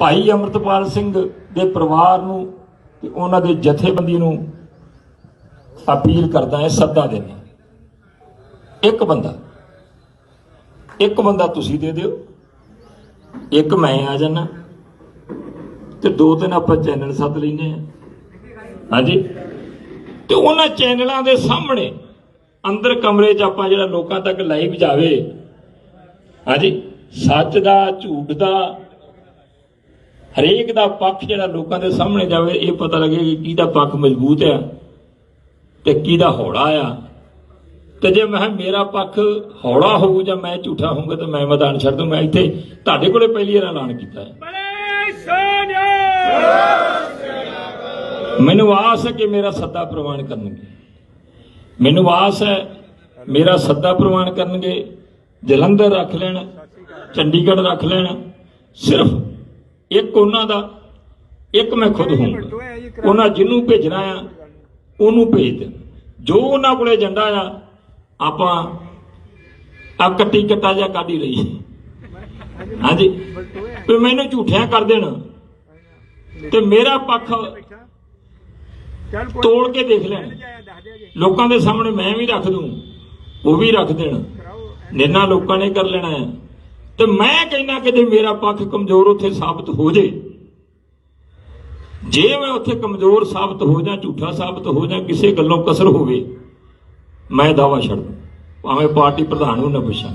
ਭਾਈ ਅਮਰਤਪਾਲ ਸਿੰਘ ਦੇ ਪਰਿਵਾਰ ਨੂੰ ਤੇ ਉਹਨਾਂ ਦੇ ਜਥੇਬੰਦੀ ਨੂੰ ਅਪੀਲ ਕਰਦਾ ਹੈ, ਸੱਦਾ ਦੇਣਾ ਇੱਕ ਬੰਦਾ ਇੱਕ ਬੰਦਾ ਤੁਸੀਂ ਦੇ ਦਿਓ, ਇੱਕ ਮੈਂ ਆ ਜਾਣਾ ਤੇ ਦੋ ਤਿੰਨ ਆਪਾਂ ਚੈਨਲ ਸੱਦ ਲੈਨੇ ਆ ਹਾਂਜੀ। ਤੇ ਉਹਨਾਂ ਚੈਨਲਾਂ ਦੇ ਸਾਹਮਣੇ ਅੰਦਰ ਕਮਰੇ 'ਚ ਆਪਾਂ ਜਿਹੜਾ ਲੋਕਾਂ ਤੱਕ ਲਾਈਵ ਜਾਵੇ। ਹਾਂਜੀ। ਸੱਚ ਦਾ, ਝੂਠ ਦਾ ਹਰੇਕ ਦਾ ਪੱਖ ਜਿਹੜਾ ਲੋਕਾਂ ਦੇ ਸਾਹਮਣੇ ਜਾਵੇ, ਇਹ ਪਤਾ ਲੱਗੇ ਕਿ ਕਿਹਦਾ ਪੱਖ ਮਜ਼ਬੂਤ ਆ ਤੇ ਕਿਹਦਾ ਹੌਲਾ ਆ। ਤੇ ਜੇ ਮੈਂ ਕਿਹਾ ਮੇਰਾ ਪੱਖ ਹੌਲਾ ਹੋਊ ਜਾਂ ਮੈਂ ਝੂਠਾ ਹੋਊਗਾ ਤਾਂ ਮੈਂ ਮੈਦਾਨ ਛੱਡ ਦੂੰ ਮੈਂ ਇੱਥੇ ਤੁਹਾਡੇ ਕੋਲੇ ਪਹਿਲੀ ਵਾਰ ਐਲਾਨ ਕੀਤਾ ਹੈ। ਮੈਨੂੰ ਆਸ ਹੈ ਕਿ ਮੇਰਾ ਸੱਦਾ ਪ੍ਰਵਾਨ ਕਰਨਗੇ। ਮੈਨੂੰ ਆਸ ਹੈ ਮੇਰਾ ਸੱਦਾ ਪ੍ਰਵਾਨ ਕਰਨਗੇ। ਜਲੰਧਰ ਰੱਖ ਲੈਣ, ਚੰਡੀਗੜ੍ਹ ਰੱਖ ਲੈਣ, ਸਿਰਫ ਇੱਕ ਉਹਨਾਂ ਦਾ ਇੱਕ ਮੈਂ ਖੁਦ ਹੋਊਂਗਾ। ਉਹਨਾਂ ਜਿਹਨੂੰ ਭੇਜਣਾ ਆ ਉਹਨੂੰ ਭੇਜ ਦੇ ਜੋ ਉਹਨਾਂ ਕੋਲੇ ਏਜੰਡਾ ਆ ਆਪਾਂ ਆ ਕੱਟੀ ਕੱਟਾ ਜਾਂ ਕਾਢੀ ਲਈ ਹਾਂਜੀ। ਵੀ ਮੈਨੂੰ ਝੂਠਿਆਂ ਕਰ ਦੇਣ। ਤੇ ਮੇਰਾ ਪੱਖ ਤੋੜ ਕੇ ਦੇਖ ਲੈਣ। ਲੋਕਾਂ ਦੇ ਸਾਹਮਣੇ ਮੈਂ ਵੀ ਰੱਖ ਦੂੰ ਉਹ ਵੀ ਰੱਖ ਦੇਣ। ਨਿਰਣਾ ਲੋਕਾਂ ਨੇ ਕਰ ਲੈਣਾ ਹੈ ਤੇ ਮੈਂ ਕਹਿੰਦਾ ਕਿ ਜੇ ਮੇਰਾ ਪੱਖ ਕਮਜ਼ੋਰ ਉੱਥੇ ਸਾਬਤ ਹੋ ਜੇ ਜੇ ਮੈਂ ਉੱਥੇ ਕਮਜ਼ੋਰ ਸਾਬਤ ਹੋ ਜਾਂ ਝੂਠਾ ਸਾਬਤ ਹੋ ਜਾਂ ਕਿਸੇ ਗੱਲੋਂ ਕਸਰ ਹੋਵੇ, ਮੈਂ ਦਾਵਾ ਛੱਡ ਦੂੰ, ਭਾਵੇਂ ਪਾਰਟੀ ਪ੍ਰਧਾਨ ਨੂੰ ਨਾ ਪੁੱਛਾਂ।